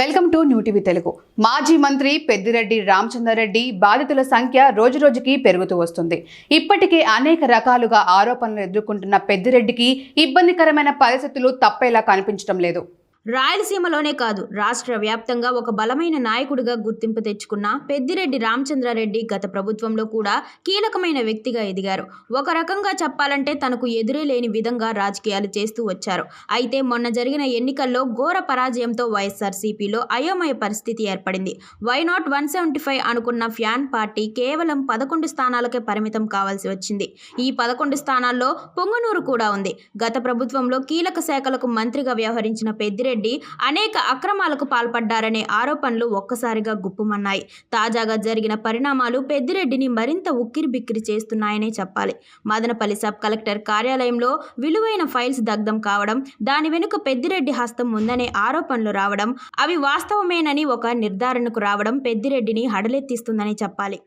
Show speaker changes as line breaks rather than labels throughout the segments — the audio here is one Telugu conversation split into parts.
Welcome to new TV Telugu. మాజీ మంత్రి పెద్దిరెడ్డి రామచంద్రారెడ్డి బాధితుల సంఖ్య రోజురోజుకి పెరుగుతూ వస్తుంది. ఇప్పటికే అనేక రకాలుగా ఆరోపణలు ఎదుర్కొంటున్న పెద్దిరెడ్డికి ఇబ్బందికరమైన పరిస్థితులు తప్పేలా కనిపించడం లేదు.
రాయలసీమలోనే కాదు రాష్ట్ర వ్యాప్తంగా ఒక బలమైన నాయకుడిగా గుర్తింపు తెచ్చుకున్న పెద్దిరెడ్డి రామచంద్రారెడ్డి గత ప్రభుత్వంలో కూడా కీలకమైన వ్యక్తిగా ఎదిగారు. ఒక రకంగా చెప్పాలంటే తనకు ఎదురే లేని విధంగా రాజకీయాలు చేస్తూ వచ్చారు. అయితే మొన్న జరిగిన ఎన్నికల్లో ఘోర పరాజయంతో వైఎస్ఆర్సీపీలో అయోమయ పరిస్థితి ఏర్పడింది. Why not one seventy five అనుకున్న ఫ్యాన్ పార్టీ కేవలం పదకొండు స్థానాలకే పరిమితం కావాల్సి వచ్చింది. ఈ పదకొండు స్థానాల్లో పొంగనూరు కూడా ఉంది. గత ప్రభుత్వంలో కీలక శాఖలకు మంత్రిగా వ్యవహరించిన పెద్దిరెడ్డి రెడ్డి అనేక అక్రమాలకు పాల్పడ్డారనే ఆరోపణలు ఒక్కసారిగా గుప్పుమన్నాయి. తాజాగా జరిగిన పరిణామాలు పెద్దిరెడ్డిని మరింత ఉక్కిరిబిక్కిరి చేస్తున్నాయనే చెప్పాలి. మదనపల్లి సబ్ కలెక్టర్ కార్యాలయంలో విలువైన ఫైల్స్ దగ్ధం కావడం దాని వెనుక పెద్దిరెడ్డి హస్తం ఉందనే ఆరోపణలు రావడం అవి వాస్తవమేనని ఒక నిర్ధారణకు రావడం పెద్దిరెడ్డిని హడలెత్తిస్తుందని చెప్పాలి.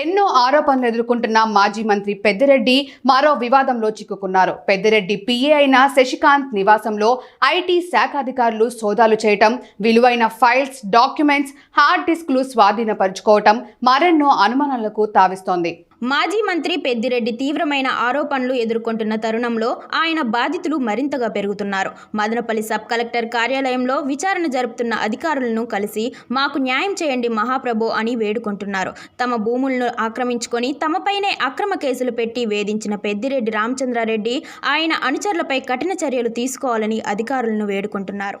ఎన్నో ఆరోపణలు ఎదుర్కొంటున్న మాజీ మంత్రి పెద్దిరెడ్డి మరో వివాదంలో చిక్కుకున్నారు. పెద్దిరెడ్డి పిఏ అయిన శశికాంత్ నివాసంలో ఐటీ శాఖ అధికారులు సోదాలు చేయటం విలువైన ఫైల్స్ డాక్యుమెంట్స్ హార్డ్ డిస్క్లు స్వాధీనపరుచుకోవటం మరెన్నో అనుమానాలకు తావిస్తోంది.
మాజీ మంత్రి పెద్దిరెడ్డి తీవ్రమైన ఆరోపణలు ఎదుర్కొంటున్న తరుణంలో ఆయన బాధితులు మరింతగా పెరుగుతున్నారు. మదనపల్లి సబ్ కలెక్టర్ కార్యాలయంలో విచారణ జరుపుతున్న అధికారులను కలిసి మాకు న్యాయం చేయండి మహాప్రభు అని వేడుకుంటున్నారు. తమ భూములను ఆక్రమించుకొని తమపైనే అక్రమ కేసులు పెట్టి వేధించిన పెద్దిరెడ్డి రామచంద్రారెడ్డి ఆయన అనుచరులపై కఠిన చర్యలు తీసుకోవాలని అధికారులను వేడుకుంటున్నారు.